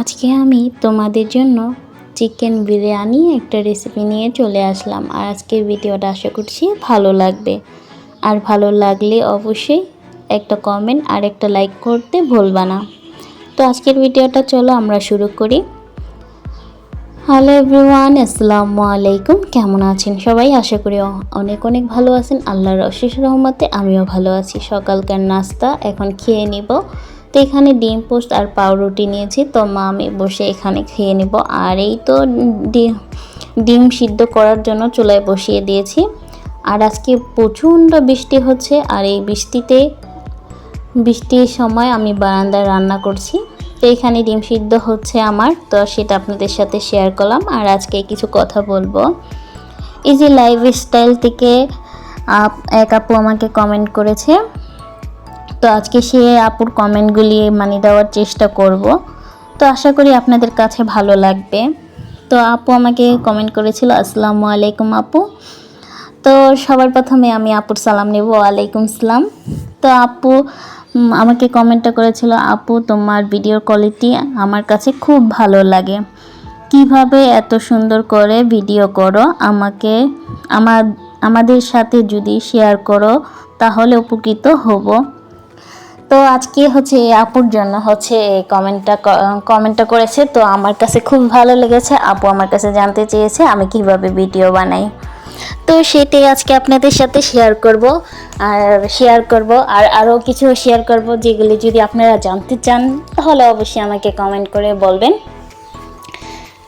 আজকে আমি তোমাদের জন্য চিকেন বিরিয়ানি একটা রেসিপি নিয়ে চলে আসলাম। আর আজকের ভিডিওটা আশা করছি ভালো লাগবে। আর ভালো লাগলে অবশ্যই একটা কমেন্ট আর একটা লাইক করতে ভুলবা না। তো আজকের ভিডিওটা চলো আমরা শুরু করি। হ্যালো এভরিওয়ান আসসালামু আলাইকুম। কেমন আছেন সবাই? আশা করি অনেক অনেক ভালো আছেন। আল্লাহর অশেষ রহমতে আমিও ভালো আছি। সকালকার নাস্তা এখন খেয়ে নিব। তো এখানে ডিম পোস্ট আর পাউরুটি নিয়েছি। তো মা, আমি বসে এখানে খেয়ে নিব। আর এই তো ডিম সিদ্ধ করার জন্য চুলায় বসিয়ে দিয়েছি। আর আজকে প্রচণ্ড বৃষ্টি হচ্ছে। আর এই বৃষ্টিতে, বৃষ্টির সময় আমি বারান্দায় রান্না করছি। তো এখানে ডিম সিদ্ধ হচ্ছে আমার। তো সেটা আপনাদের সাথে শেয়ার করলাম। আর আজকে কিছু কথা বলব। এই যে লাইফ স্টাইল থেকে এক আপু আমাকে কমেন্ট করেছে। তো আজকে সে আপুর কমেন্টগুলি মানে দেওয়ার চেষ্টা করব। তো আশা করি আপনাদের কাছে ভালো লাগবে। তো আপু আমাকে কমেন্ট করেছিল, আসসালামু আলাইকুম আপু। তো সবার প্রথমে আমি আপুর সালাম নেব, ওয়ালাইকুম সালাম। তো আপু আমাকে কমেন্টটা করেছিল, আপু, তোমার ভিডিওর কোয়ালিটি আমার কাছে খুব ভালো লাগে। কীভাবে এত সুন্দর করে ভিডিও করো? আমাকে, আমার, আমাদের সাথে যদি শেয়ার করো, তাহলে উপকৃত হব। তো আজকে হচ্ছে আপুর জন্য হচ্ছে কমেন্টটা কমেন্টটা করেছে। তো আমার কাছে খুব ভালো লেগেছে। আপু আমার কাছে জানতে চেয়েছে আমি কীভাবে ভিডিও বানাই। তো সেটাই আজকে আপনাদের সাথে শেয়ার করব, আর শেয়ার করব, আর আরও কিছু শেয়ার করব যেগুলি যদি আপনারা জানতে চান, তাহলে অবশ্যই আমাকে কমেন্ট করে বলবেন।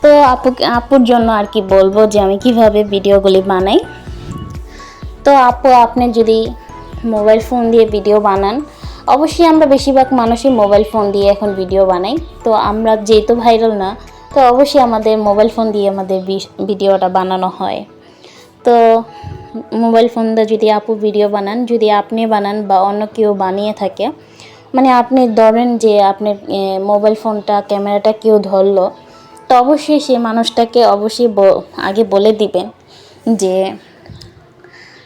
তো আপু, আপুর জন্য আর কি বলব যে আমি কীভাবে ভিডিওগুলি বানাই। তো আপু, আপনি যদি মোবাইল ফোন দিয়ে ভিডিও বানান অবশ্যই আমরা বেশিরভাগ মানুষই মোবাইল ফোন দিয়ে এখন ভিডিও বানাই। তো আমরা যেহেতু ভাইরাল না, তো অবশ্যই আমাদের মোবাইল ফোন দিয়ে আমাদের ভিডিওটা বানানো হয়। তো মোবাইল ফোন দিয়ে যদি আপু ভিডিও বানান, যদি আপনি বানান বা অন্য কেউ বানিয়ে থাকে মানে আপনি ধরেন যে আপনার মোবাইল ফোনটা ক্যামেরাটা কেউ ধরলো, তো অবশ্যই সেই মানুষটাকে অবশ্যই আগে বলে দিবেন যে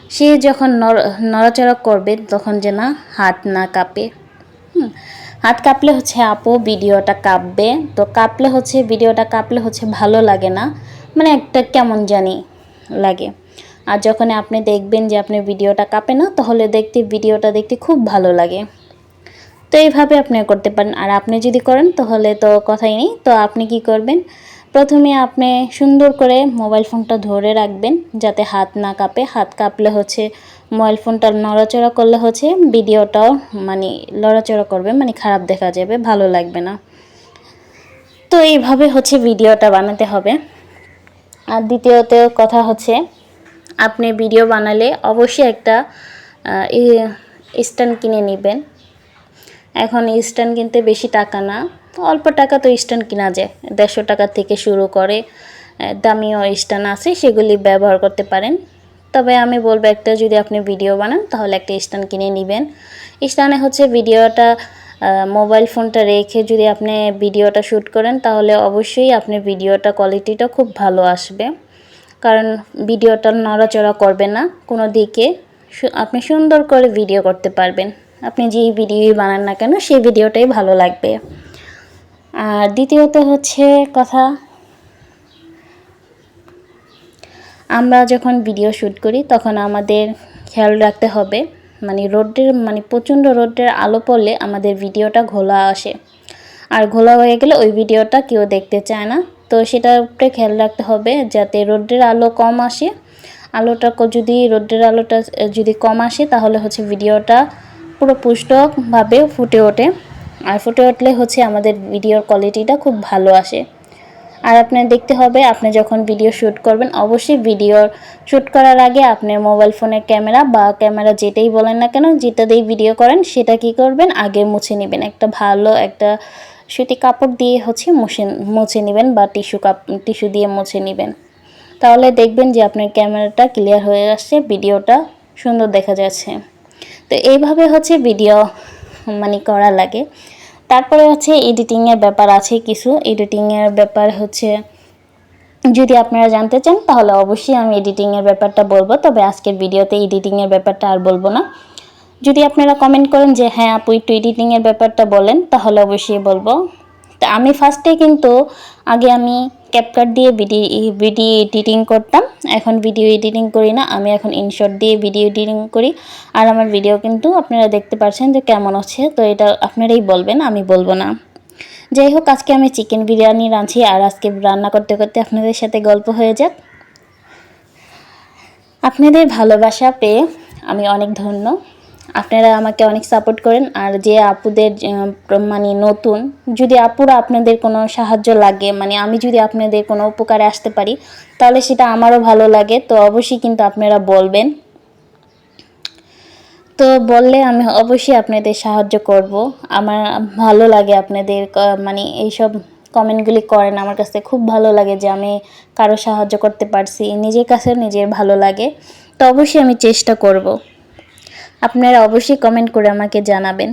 সে যখন নড়- নড়াচড়া করবে তখন যেন হাত না কাঁপে। হাত কাঁপলে হচ্ছে আপু ভিডিওটা কাঁপবে। তো কাঁপলে হচ্ছে, ভিডিওটা কাঁপলে হচ্ছে ভালো লাগে না। মানে একটা কেমন জানি লাগে। আর যখন আপনি দেখবেন যে আপনি ভিডিওটা কাঁপে না, তাহলে দেখতে, ভিডিওটা দেখতে খুব ভালো লাগে। তো এইভাবে আপনি করতে পারেন। আর আপনি যদি করেন, তাহলে তো কথাই নেই। তো আপনি কি করবেন? প্রথমে আপনি সুন্দর করে মোবাইল ফোনটা ধরে রাখবেন, যাতে হাত না কাঁপে। হাত কাঁপলে হচ্ছে মোবাইল ফোনটা নড়াচড়া করলে হচ্ছে ভিডিওটাও মানে লড়াচড়া করবে মানে খারাপ দেখা যাবে, ভালো লাগবে না। তো এইভাবে হচ্ছে ভিডিওটা বানাতে হবে। আর দ্বিতীয়ত কথা হচ্ছে, আপনি ভিডিও বানালে অবশ্যই একটা স্ট্যান্ড কিনে নেবেন। এখন স্ট্যান্ড কিনতে বেশি টাকা না। অল্প টাকা তো স্ট্যান্ড কেনা যায়। দেড়শো টাকা থেকে শুরু করে দামিও স্ট্যান্ড আছে, সেগুলি ব্যবহার করতে পারেন। তবে আমি বলব একটা, যদি আপনি ভিডিও বানান, তাহলে একটা স্ট্যান্ড কিনে নেবেন। স্ট্যান্ডে হচ্ছে ভিডিওটা মোবাইল ফোনটা রেখে যদি আপনি ভিডিওটা শ্যুট করেন, তাহলে অবশ্যই আপনি ভিডিওটা কোয়ালিটিটা খুব ভালো আসবে। কারণ ভিডিওটা নড়াচড়া করবে না, কোনো দিকে। আপনি সুন্দর করে ভিডিও করতে পারবেন। আপনি যেই ভিডিওই বানান না কেন, সেই ভিডিওটাই ভালো লাগবে। আর দ্বিতীয়ত হচ্ছে কথা, আমরা যখন ভিডিও শ্যুট করি, তখন আমাদের খেয়াল রাখতে হবে মানে রোদ্রের মানে প্রচণ্ড রোদ্রের আলো পড়লে আমাদের ভিডিওটা ঘোলা আসে। আর ঘোলা হয়ে গেলে ওই ভিডিওটা কেউ দেখতে চায় না। তো সেটার উপরে খেয়াল রাখতে হবে যাতে রোদ্রের আলো কম আসে। আলোটা যদি রোদ্রের আলোটা, যদি কম আসে, তাহলে হচ্ছে ভিডিওটা পুরো পুষ্টভাবে ফুটে ওঠে। আর ফুটে উঠলে হচ্ছে আমাদের ভিডিওর কোয়ালিটিটা খুব ভালো আসে। আর আপনার দেখতে হবে, আপনি যখন ভিডিও শ্যুট করবেন, অবশ্যই ভিডিও শ্যুট করার আগে আপনার মোবাইল ফোনের ক্যামেরা বা ক্যামেরা যেটাই বলেন না কেন যেটা দিয়ে ভিডিও করেন, সেটা কি করবেন? আগে মুছে নেবেন। একটা ভালো একটা সুতি কাপড় দিয়ে হচ্ছে মুছে মুছে নেবেন বা টিস্যু কাপ টিস্যু দিয়ে মুছে নেবেন। তাহলে দেখবেন যে আপনার ক্যামেরাটা ক্লিয়ার হয়ে আসছে ভিডিওটা সুন্দর দেখা যাচ্ছে। তো এইভাবে হচ্ছে ভিডিও মানে করা লাগে। তারপরে হচ্ছে এডিটিংয়ের ব্যাপার আছে কিছু। এডিটিংয়ের ব্যাপার হচ্ছে, যদি আপনারা জানতে চান, তাহলে অবশ্যই আমি এডিটিংয়ের ব্যাপারটা বলব। তবে আজকের ভিডিওতে এডিটিংয়ের ব্যাপারটা আর বলব না। যদি আপনারা কমেন্ট করেন যে হ্যাঁ আপু, একটু এডিটিংয়ের ব্যাপারটা বলেন তাহলে অবশ্যই বলব। তো আমি ফার্স্টে কিন্তু, আগে আমি ক্যাপকাট দিয়ে ভিডিও ভিডিও এডিটিং করতাম। এখন ভিডিও এডিটিং করি না, আমি এখন ইনশট দিয়ে ভিডিও এডিটিং করি। আর আমার ভিডিও কিন্তু আপনারা দেখতে পাচ্ছেন যে কেমন হচ্ছে, তো এটা আপনারাই বলবেন, আমি বলব না। যাই হোক, আজকে আমি চিকেন বিরিয়ানি রাঁধছি, আর আজকে রান্না করতে করতে আপনাদের সাথে গল্প হয়ে যাক। আপনাদের ভালোবাসা পেয়ে আমি অনেক ধন্য। আপনারা আমাকে অনেক সাপোর্ট করেন। আর যে আপুদের মানে নতুন, যদি আপুরা আপনাদের কোনো সাহায্য লাগে মানে আমি যদি আপনাদের কোনো উপকারে আসতে পারি, তাহলে সেটা আমারও ভালো লাগে। তো অবশ্যই কিন্তু আপনারা বলবেন। তো বললে আমি অবশ্যই আপনাদের সাহায্য করব। আমার ভালো লাগে আপনাদের মানে এইসব কমেন্টগুলি করেন। আমার কাছে খুব ভালো লাগে যে আমি কারও সাহায্য করতে পারছি। নিজের কাছে নিজের ভালো লাগে। তো অবশ্যই আমি চেষ্টা করব। আপনারা অবশ্যই কমেন্ট করে আমাকে জানাবেন।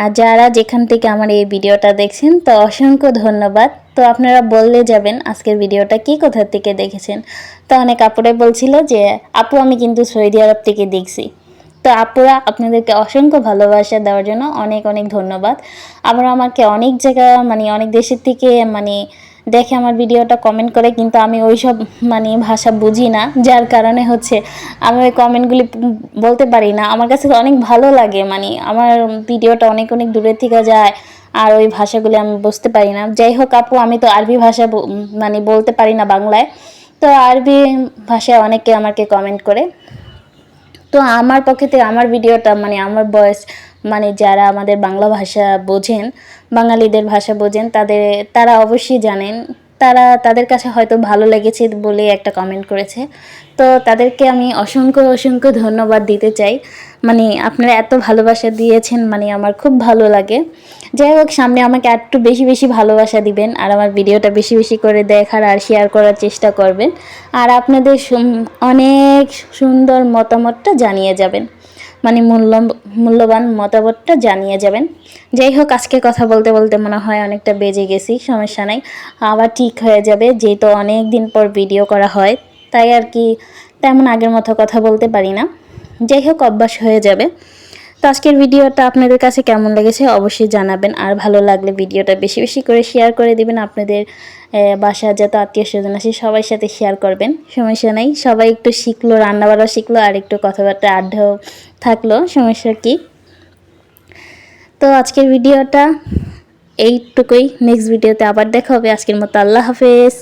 আর যারা যেখান থেকে আমার এই ভিডিওটা দেখছেন, তো অসংখ্য ধন্যবাদ। তো আপনারা বললে যাবেন, আজকের ভিডিওটা কি কোথা থেকে দেখেছেন? তো অনেক আপুরাই বলছিল যে, আপু, আমি কিন্তু সৌদি আরব থেকে দেখছি। তো আপুরা আপনাদেরকে অসংখ্য ভালোবাসা দেওয়ার জন্য অনেক অনেক ধন্যবাদ। আবার আমাকে অনেক জায়গা মানে অনেক দেশের থেকে মানে দেখে আমার ভিডিওটা কমেন্ট করে, কিন্তু আমি ওই সব মানে ভাষা বুঝি না, যার কারণে হচ্ছে আমি ওই কমেন্টগুলি বলতে পারি না। আমার কাছে অনেক ভালো লাগে মানে আমার ভিডিওটা অনেক অনেক দূরের থেকে যায়, আর ওই ভাষাগুলি আমি বুঝতে পারি না। যাই হোক আপু, আমি তো আরবি ভাষা মানে বলতে পারি না বাংলায়। তো আরবি ভাষায় অনেকে আমাকে কমেন্ট করে। তো আমার পক্ষে থেকে আমার ভিডিওটা মানে আমার বয়স মানে যারা আমাদের বাংলা ভাষা বোঝেন, বাঙালিদের ভাষা বোঝেন, তাদের, তারা অবশ্যই জানেন তারা তাদের কাছে হয়তো ভালো লেগেছে বলে একটা কমেন্ট করেছে। তো তাদেরকে আমি অসংখ্য অসংখ্য ধন্যবাদ দিতে চাই। মানে আপনারা এত ভালোবাসা দিয়েছেন মানে আমার খুব ভালো লাগে। যাই হোক, সামনে আমাকে একটু বেশি বেশি ভালোবাসা দিবেন আর আমার ভিডিওটা বেশি বেশি করে দেখার আর শেয়ার করার চেষ্টা করবেন। আর আপনাদের অনেক সুন্দর মতামতটা জানিয়ে যাবেন। মানে মূল্য মূল্যবান মতামতটা জানিয়ে যাবেন। যাই হোক আজকে কথা বলতে বলতে মনে হয় অনেকটা বেজে গেছি, সমস্যা নাই। আবার ঠিক হয়ে যাবে, যেহেতু অনেক দিন পর ভিডিও করা হয়, তাই আর কি তেমন আগের মতো কথা বলতে পারি না। যাই হোক অভ্যাস হয়ে যাবে। তো আজকের ভিডিওটা আপনাদের কাছে কেমন লেগেছে অবশ্যই জানাবেন। আর ভালো লাগলে ভিডিওটা বেশি বেশি করে শেয়ার করে দিবেন আপনাদের বাসা যত আত্মীয় স্বজন আছে সবার সাথে শেয়ার করবেন। সমস্যা নেই, সবাই একটু শিখলো রান্নাবাড়া শিখলো, আর একটু কথাবার্তা আড্ডাও থাকল, সমস্যা কি। তো আজকের ভিডিওটা এইটুকুই নেক্সট ভিডিওতে আবার দেখা হবে। আজকের মতো আল্লাহ হাফেজ।